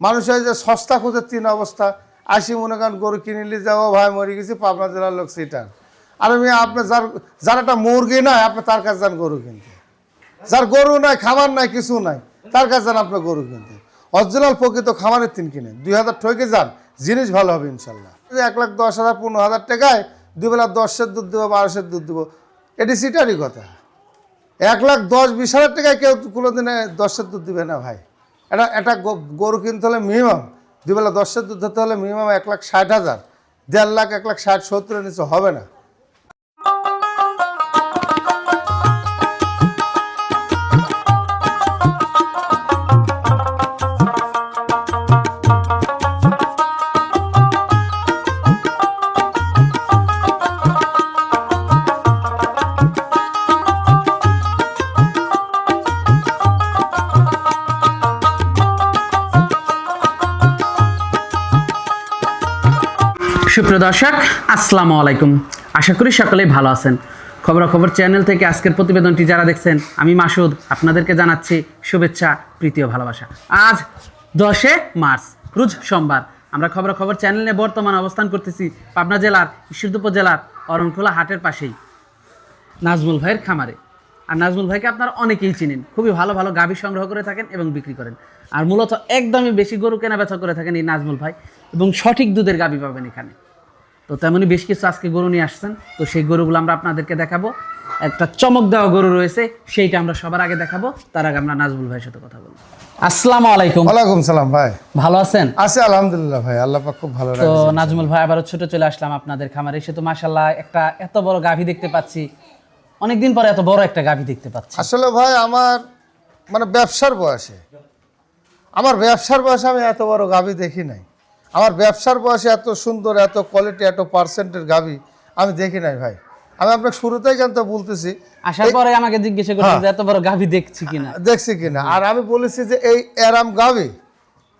মানুষের যে সস্তা খুঁজে তিন অবস্থা। আসি মনে করেন, গরু কিনিলে যাব ভাই মরে গেছি, পাবনা জেলার লোক সেটার আর আমি আপনার যার যার একটা মুরগি নাই, আপনি তার কাছে যান গরু কিনতে। যার গরু নাই খাবার নাই, কিছু নাই, তার কাছে যান আপনার গরু কিনতে। অরিজিনাল প্রকৃত খামারের তিন কিনে দুই হাজার ঠকে যান, জিনিস ভালো হবে ইনশাল্লাহ। এক লাখ দশ হাজার, পনেরো হাজার টাকায় দুই বেলা দশের দুধ দেবো, বারোশের দুধ দেবো, এটি সিটারই কথা। এক লাখ দশ, বিশ হাজার টাকায় কেউ কোনো দিনে দশের দুধ দিবে না ভাই। এটা একটা গরু কিনতে হলে মিনিমাম দুবেলা দশের দুধ ধরতে হলে মিনিমাম এক লাখ ষাট হাজার। দেড় লাখ, এক লাখ ষাট, সত্তরের নিচে হবে না। সুপ্রিয় দর্শক, আসসালামু আলাইকুম। আশা করি সকলেই ভালো আছেন। খবরাখবর চ্যানেল থেকে আজকের প্রতিবেদনটি যারা দেখছেন, আমি মাসুদ, আপনাদেরকে জানাচ্ছি শুভেচ্ছা, প্রীতি ও ভালোবাসা। আজ দশে মার্চ, রোজ সোমবার। আমরা খবরাখবর চ্যানেলে বর্তমান অবস্থান করতেছি পাবনা জেলার, ঈশ্বরদী উপজেলার অরণখোলা হাটের পাশেই। নাজমুল ভাইয়ের খামারে। আর নাজমুল ভাইকে আপনারা অনেকেই চিনেন। খুবই ভালো ভালো গাভী সংগ্রহ করে থাকেন এবং বিক্রি করেন। আর মূলত একদমই বেশি গরু কেনা বেচা করে থাকেন এই নাজমুল ভাই এবং সঠিক দুধের গাভী পাবেন এখানে। তো তেমনই বেশ কিছু আজকে গরু নিয়ে আসছেন। তো সেই গরুগুলো আমরা আপনাদেরকে দেখাবো। একটা চমক দেওয়া গরু রয়েছে সেইটা আমরা সবার আগে দেখাবো। তার আগে আমরা নাজমুল ভাইয়ের সাথে কথা বলব। আসসালামু আলাইকুম। ওয়ালাইকুম সালাম ভাই। ভালো আছেন? আছে আলহামদুলিল্লাহ ভাই আল্লাহ পাক খুব ভালো তো নাজমুল ভাই আবারও ছোট চলে আসলাম আপনাদের খামারে। এসে তো মাসাল্লাহ একটা এত বড় গাভী দেখতে পাচ্ছি। অনেকদিন পরে এত বড় একটা গাভী দেখতে পাচ্ছি। আসলে ভাই আমার মানে ব্যবসার বয়সে। আমার ব্যবসার বয়সে আমি এত বড় গাভী দেখি নাই। আমার ব্যবসার বয়সে এত সুন্দর এত কোয়ালিটি এত পার্সেন্টের গাভী আমি দেখি নাই ভাই। আমি আপনাকে শুরুতেই কিন্তু বলতেছি আসার পরে আমাকে জিজ্ঞাসা করছেন হ্যাঁ। যে এত বড় গাভী দেখছি কিনা। দেখছি কিনা। আর আমি বলেছি যে এই এরাম গাবি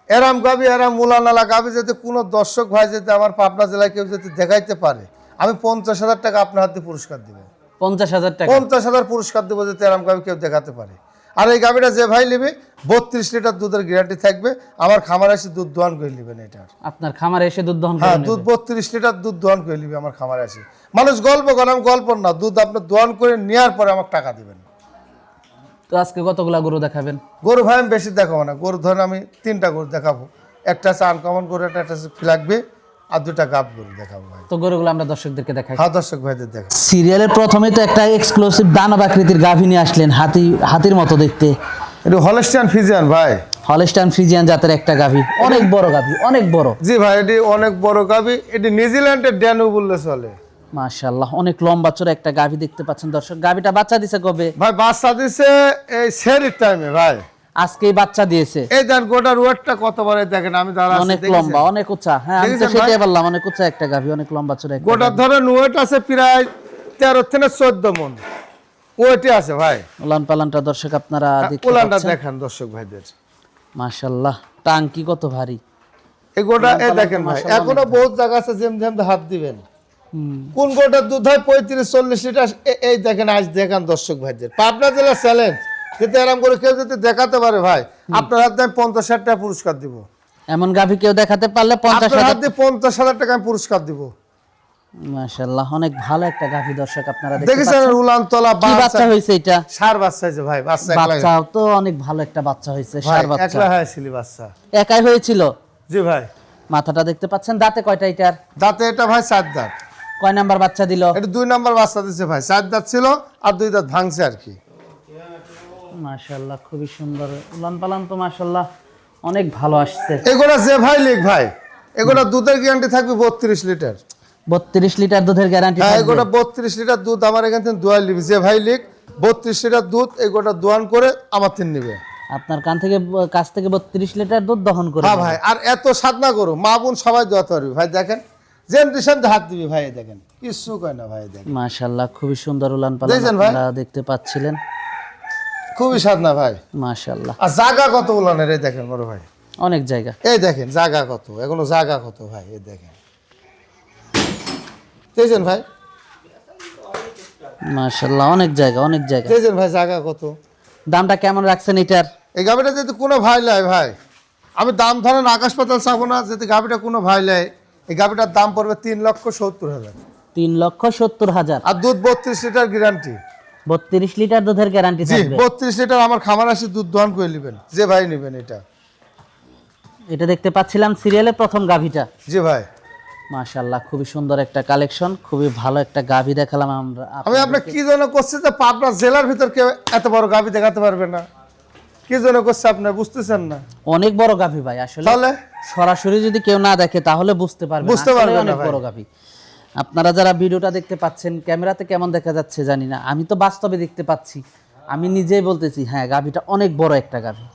এরাম গাবি এরাম মুলানালা গাবি যাতে কোনো দর্শক ভাই যাতে আমার পাবনা জেলায় কেউ যদি দেখাইতে পারে আমি পঞ্চাশ হাজার টাকা আপনার হাতে পুরস্কার দিব। পঞ্চাশ হাজার টাকা। পঞ্চাশ হাজার পুরস্কার দেবো যাতে এরাম গাবি কেউ দেখাতে পারে। আর এই গাবিটা যে ভাই নেবে বত্রিশ লিটার দুধের গ্যারান্টি থাকবে। আমার খামার এসে দুধ দোয়ান করে নেবেন এটার আপনার খামারে এসে দুধ দহন হ্যাঁ দুধ বত্রিশ লিটার দুধ দোয়ান করে নিবে আমার খামারে আসে মানুষ গল্প করে আমি গল্প না দুধ আপনি দোয়ান করে নেওয়ার পরে আমাকে টাকা দিবেন। তো আজকে কতগুলা গরু দেখাবেন? গরু ভাই আমি বেশি দেখাবো না। গরু ধরেন আমি তিনটা গরু দেখাবো। একটা আছে আনকমন গরু একটা একটা আছে ফ্লাগবে আর দুটা গাব গরু দেখাবো ভাই। তো গরুগুলো আমরা দর্শকদেরকে দেখাই। হ্যাঁ দর্শক ভাইদের দেখা সিরিয়ালের প্রথমে তো একটা এক্সক্লুসিভ দানব আকৃতির গাভী নিয়ে আসলেন হাতি হাতির মতো দেখতে। এটা হলেস্টিয়ান ফিজিয়ান ভাই। হলস্টাইন ফ্রিজিয়ান জাতের একটা গাভী। অনেক বড় গাভী অনেক বড়। জি ভাই এটি অনেক বড় গাবি এটি নিউজিল্যান্ডের ড্যানু বললে চলে। মাশাআল্লাহ অনেক লম্বা চড়া একটা গাভী দেখতে পাচ্ছেন দর্শক। গাভীটা বাচ্চা দিছে কবে? ভাই বাচ্চা দিছে এই সেরির টাইমে ভাই। আজকেই বাচ্চা দিয়েছে। এই দেন গোটার ওয়েটটা কতবারে দেখেন আমি দাঁড়া অনেক লম্বা অনেক উঁচা। হ্যাঁ আমি তো সেটাই বললাম অনেক উঁচা একটা গাভী অনেক লম্বা চড়া গোটার ধরেন ওয়েট আছে প্রায় তেরো থেকে চোদ্দ মন। ওয়েটই আছে ভাই। উলান পালানটা দর্শক আপনারা দেখতে উলানটা দেখেন দর্শক ভাইদের। মাশাআল্লাহ টাঙ্কি কত ভারী। এই গোটা এই দেখেন ভাই এখনও বহুত জায়গা আছে যেম যেম হাত দিবেন। কোন গোটার দুধ হয় পঁয়ত্রিশ চল্লিশ লিটার এই দেখেন আজ দেখান দর্শক ভাইদের। পাবনা জেলা চ্যালেঞ্জ যদি এরকম করে কেউ যদি দেখাতে পারে ভাই আপনার হাতে আমি পঞ্চাশ হাজার টাকা পুরস্কার দিব। এমন গাভী কেউ দেখাতে পারলে পঞ্চাশ হাজার পঞ্চাশ হাজার টাকা আমি পুরস্কার দিব। মাশাআল্লাহ অনেক ভালো একটা গাভী দর্শক আপনারা দেখেছেন পাচ্ছেন। উলান তলা কি বাচ্চা হয়েছে এটা? সার বাচ্চা হয়েছে ভাই বাচ্চা বাচ্চা তো অনেক ভালো একটা বাচ্চা ভাই সার বাচ্চা। একলা হয়েছিল বাচ্চা। একাই হয়েছিল? জি ভাই। মাথাটা দেখতে পাচ্ছেন দাঁতে কয়টা এটার? দাঁতে এটা ভাই চার দাঁত। কয় নাম্বার বাচ্চা দিল? এটা দুই নম্বর বাচ্চা দিচ্ছে ভাই চার দাঁত ছিল আর দুই দাঁত ভাঙছে আর কি। মাশাআল্লাহ খুবই সুন্দর। উলান পালান তো মাশাআল্লাহ অনেক ভালো আসছে। এগুলো যে ভাই লিখ ভাই এগুলো দুধের গ্যারান্টি থাকবে বত্রিশ লিটার। বত্রিশ লিটার দুধের গ্যারান্টি হ্যাঁ লিটার দুধ আমার এখান থেকে যে ভাই লিখ বত্রিশ লিটার দুধ দোয়ান করে আমার নিবে। আপনার কান থেকে কাছ থেকে বত্রিশ লিটার দুধ দহন করে হ্যাঁ ভাই আর এত সাধনা করো মা বোন সবাই ভাই দেখেন জেনারেশন হাত দিবি ভাই দেখেন কিছু কয় না ভাই দেখেন। মাশাআল্লাহ খুবই সুন্দর উলান পালান? আপনারা দেখতে পাচ্ছিলেন। খুবই সাধনা ভাই। মাশাআল্লাহ। আর জাগা কত উলানের এই দেখেন বড় ভাই। অনেক জায়গা। এই দেখেন জাগা কত এখনও জাগা কত ভাই এই দেখেন। দেখছেন ভাই? মাশাআল্লাহ অনেক জায়গা অনেক জায়গা। দেখছেন ভাই জাগা কত? দামটা কেমন রাখছেন এটার? এই গাবিটা যদি কোনো ভাই লাই ভাই আমি দাম ধরেন আকাশ পাতাল চাবো না যদি গাভিটা কোনো ভাই নেয় এই গাভিটার দাম পড়বে তিন লক্ষ সত্তর হাজার। তিন লক্ষ সত্তর হাজার। আর দুধ বত্রিশ লিটার গ্যারান্টি বত্রিশ লিটার দুধের গ্যারান্টি জি বত্রিশ লিটার আমার খামার আসি দুধ দহন করে নেবেন যে ভাই নেবেন এটা। এটা দেখতে পাচ্ছিলাম সিরিয়ালের প্রথম গাভিটা। জি ভাই। মাশাল্লাহ খুবই সুন্দর একটা কালেকশন খুবই ভালো একটা গাভি দেখালাম আমরা আমি আপনার কি জন্য করছি যে পাবনা জেলার ভিতর কেউ এত বড় গাভি দেখাতে পারবে না? কি জন্য করছে আপনার বুঝতেছেন না? অনেক বড় গাভি ভাই আসলে তাহলে? সরাসরি যদি কেউ না দেখে তাহলে বুঝতে পারবে বুঝতে পারবে অনেক বড় গাভি। আপনারা যারা ভিডিওটা দেখতে পাচ্ছেন ক্যামেরাতে কেমন দেখা যাচ্ছে জানি না। আমি তো বাস্তবে দেখতে পাচ্ছি। আমি নিজেই বলতেছি হ্যাঁ গাভিটা অনেক বড় একটা গাভি।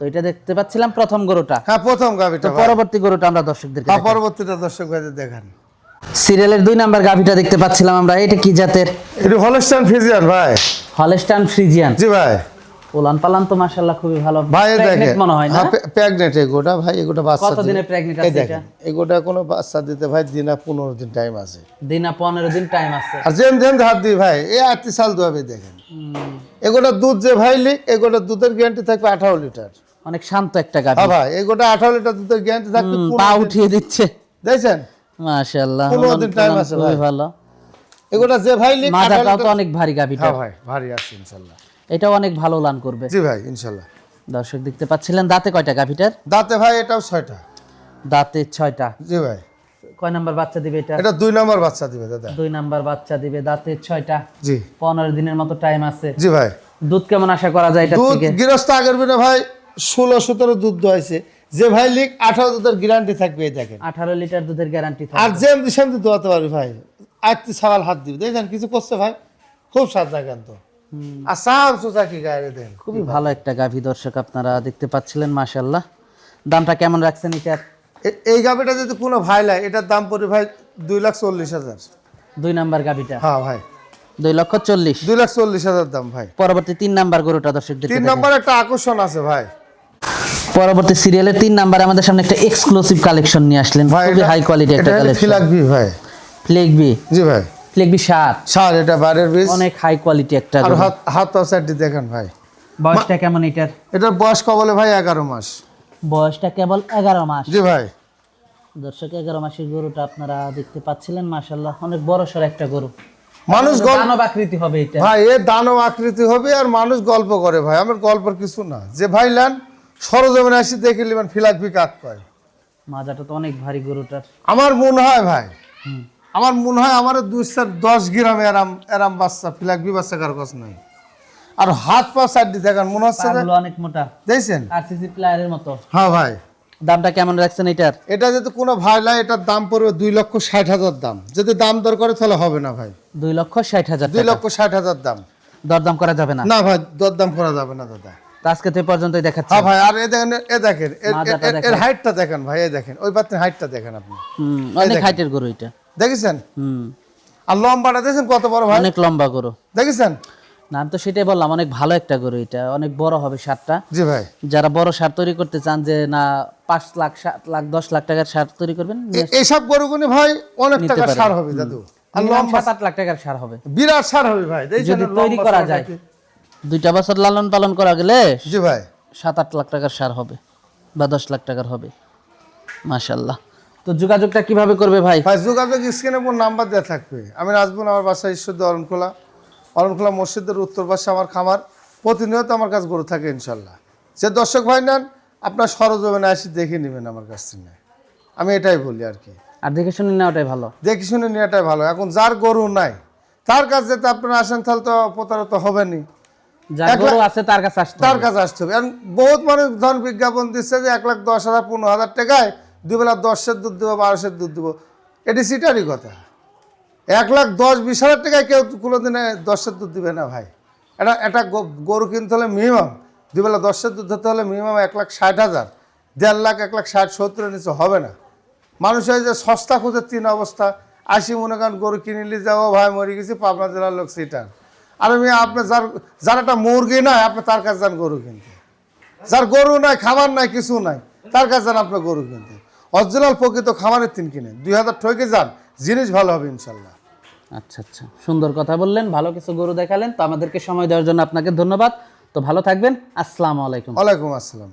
তো এটা দেখতে পাচ্ছিলাম প্রথম গরুটা। হ্যাঁ প্রথম গাভিটা পরবর্তী গরুটা আমরা দর্শকদেরকে হ্যাঁ পরবর্তীটা দেখান। সিরিয়ালের দুই নাম্বার গাভিটা দেখতে পাচ্ছিলাম আমরা। এটা কি জাতের? এটি হলস্টান ফিজিয়ান ভাই। Holstein Friesian. জি ভাই। পালান তো মাশাল্লাহ খুবই ভালো। ভাই দেখেন। মনে হয় না? প্রেগনেন্ট এগোটা ভাই এগোটা বাচ্চা কত দিনে প্রেগনেন্ট আছে এটা? এগোটা কোনো বাচ্চা দিতে ভাই দিনা পনেরো দিন টাইম আছে। দিনা পনেরো দিন টাইম আছে। আর যেন যেন হাত দিই ভাই এই আটটি সাল দুয়াবে দেখেন। এগোটা দুধ যে ভাই লিক এগোটা দুধের গ্যারান্টি থাকবে আঠারো লিটার। অনেক শান্ত একটা গাভি। হ্যাঁ ভাই গোটা আঠারো লিটার দুধের গ্যারান্টি থাকবে পা উঠিয়ে দিচ্ছে। দেখছেন? মাশাআল্লাহ দিন পালান আছে ভাই। ভালো। এগোটা যে ভাই আঠারো মাজাটাও তো অনেক ভারী গাভিটা। হ্যাঁ ভাই ভারী আছে ইনশাল্লাহ এটাও অনেক ভালো লান করবে। জি ভাই ইনশাল্লাহ দর্শক দেখতে পাচ্ছিলেন দাঁতে কয়টা গাভিটার? দাঁতে ভাই এটাও ছয়টা। দাঁতে ছয়টা। জি ভাই। কয় নাম্বার বাচ্চা দিবে এটা? এটা দুই নম্বর বাচ্চা দিবে দাদা। দুই নাম্বার বাচ্চা দিবে দাঁতে ছয়টা। জি। পনেরো দিনের মতো টাইম আছে। জি ভাই। দুধ কেমন আশা করা যায় এটা দুধ গৃহস্থ আগের বিনা ভাই ষোলো সতেরো দুধ দোয়াইছে। যে ভাই লিক আঠারো দুধের গ্যারান্টি থাকবে এই দেখেন। আঠারো লিটার দুধের গ্যারান্টি আর যেম সেম দুধ দোয়াতে পারবে ভাই। আটটি ছাগল হাত দিবে। দেখেন কিছু করছে ভাই? খুব স্বাদ দেখেন তো আর সাম সোজা কি গায়ে দেন? খুবই ভালো একটা গাভী দর্শক আপনারা দেখতে পাচ্ছিলেন মাশাল্লাহ দামটা কেমন রাখছেন এটার? এই গাভিটা যদি কোনো ভাই লাই এটার দাম পড়ে ভাই দুই লাখ চল্লিশ হাজার। দুই নাম্বার গাভীটা? হ্যাঁ ভাই। দুই লক্ষ চল্লিশ। দুই লাখ চল্লিশ হাজার দাম ভাই। পরবর্তী তিন নাম্বার গরুটা দর্শকদের তিন নম্বর একটা আকর্ষণ আছে ভাই। পরবর্তী সিরিয়ালের তিন নাম্বার আমাদের সামনে একটা এক্সক্লুসিভ কালেকশন নিয়ে আসলেন। খুবই হাই কোয়ালিটি একটা কালেকশন ফিলাকবি ভাই। ফ্লেক বি জি ভাই। ফ্লেক বি সাত সার এটা বারের বীজ। অনেক হাই কোয়ালিটি একটা আর হাত হাত সাইডটি দেখেন ভাই। বয়সটা কেমন এটার? এটার বয়স কবলে ভাই? এগারো মাস। বয়সটা কেবল এগারো মাস। জি ভাই। দর্শক এগারো মাসের গরুটা আপনারা দেখতে পাচ্ছিলেন মাশাল্লাহ অনেক বড় সড় একটা গরু। মানুষ গল্প দানব আকৃতি হবে এটা। ভাই এ দানব আকৃতি হবে আর মানুষ গল্প করে ভাই। আমার গল্পের কিছু না। যে ভাই লান সরজমিনে আসি দেখে নিবেন ফিলাকবি কাক কয়। মাজাটা তো অনেক ভারী গরুটার। আমার মনে হয় ভাই। আমার মনে হয় আমার দুই চার দশ গ্রামে এরাম এরাম বাচ্চা ফিলাকবি বাচ্চা কার কাছ নাই। আর হাত পা সাইড দিয়ে দেখেন মনে হচ্ছে অনেক মোটা। দেখছেন? আরসিসি প্লেয়ারের মতো। হ্যাঁ ভাই। দামটা কেমন রাখছেন এটার? এটা যদি কোনো ভাই লাই এটার দাম পড়বে দুই লক্ষ ষাট হাজার দাম। যদি দাম দর করে তাহলে হবে না ভাই। দুই লক্ষ ষাট হাজার দুই লক্ষ ষাট হাজার দাম। দরদাম করা যাবে না। না ভাই দরদাম করা যাবে না দাদা। তো আজকে তো এই পর্যন্তই দেখাচ্ছি। হ্যাঁ ভাই আর এ দেখেন এ দেখেন এর-। হাইটটা দেখেন। ভাই দেখেন ওই হাইটটা দেখেন আপনি। হুম, অনেক হাইটের গরু এটা। দেখেছেন? হুম। আর লম্বাটা দেখেন কত বড় ভাই? অনেক লম্বা গরু। দেখেছেন? না আমি তো সেটাই বললাম অনেক ভালো একটা গরু এটা অনেক বড় হবে সারটা। জি ভাই। যারা বড় সার তৈরি করতে চান যে না পাঁচ লাখ সাত লাখ দশ লাখ টাকার সার তৈরি করবেন এইসব গরুগুনি ভাই অনেক নিতে টাকা সার হবে দাদু। আর লম্বা সাত লাখ টাকার সার হবে। বিরাট সার হবে ভাই যদি তৈরি করা যায়? দুইটা বছর লালন পালন করা গেলে জি ভাই। সাত আট লাখ টাকার সার হবে বা দশ লাখ টাকার হবে। মাশাল্লাহ তো যোগাযোগটা কীভাবে করবে ভাই? ভাই যোগাযোগ স্ক্রিনে উপর নাম্বার দেওয়া থাকবে। আমি নাজবুল আমার বাসা ঈশ্বরদী অরণখোলা। অরণখোলা মসজিদের উত্তর পাশে আমার খামার। প্রতিনিয়ত আমার কাছে গরু থাকে ইনশাল্লাহ যে দর্শক ভাই নেন আপনার সরজমিনে আসি দেখে নেবেন আমার কাছ থেকে। আমি এটাই বলি আর কি। আর দেখে শুনে নেওয়াটাই ভালো। দেখে শুনে নেওয়াটাই ভালো। এখন যার গরু নাই তার কাছে যেতে আপনারা আসেন তাহলে তো প্রতারিত হবেনি আছে তার কাছে আসতে তার হবে। কাছে আসতে হবে। বহুত মানুষ ধন বিজ্ঞাপন দিচ্ছে যে এক লাখ দশ হাজার পনেরো হাজার টাকায় দুই বেলা দশের দুধ দেবো বারোশের দুধ দেবো। এটি সিটারই কথা। এক লাখ দশ বিশ হাজার টাকায় কেউ কোনো দিনে দশের দুধ দিবে না ভাই। এটা একটা গরু কিনতে হলে মিনিমাম দুই বেলা দশের দুধ দিতে হলে মিনিমাম এক লাখ ষাট হাজার। দেড় লাখ এক লাখ ষাট সত্তরের নিচে হবে না। মানুষ হয় যে সস্তা খুঁজে তিন অবস্থা। আসি মনে করেন গরু কিনিলি যাও ভাই মরে গেছি পাবনা জেলার লোক সিটার। আর আমি আপনি যার যার একটা মুরগি নাই আপনি তার কাছে যান গরু কিনতে। যার গরু নাই খাবার নাই কিছু নাই তার কাছে যান আপনার গরু কিনতে। অরিজিনাল প্রকৃত খাবারের তিন কিনে দুই হাজার ঠকে যান জিনিস ভালো হবে ইনশাল্লাহ। আচ্ছা আচ্ছা। সুন্দর কথা বললেন ভালো কিছু গরু দেখালেন তো আমাদেরকে সময় দেওয়ার জন্য আপনাকে ধন্যবাদ। তো ভালো থাকবেন আসসালামু আলাইকুম। ওয়ালাইকুম আসসালাম।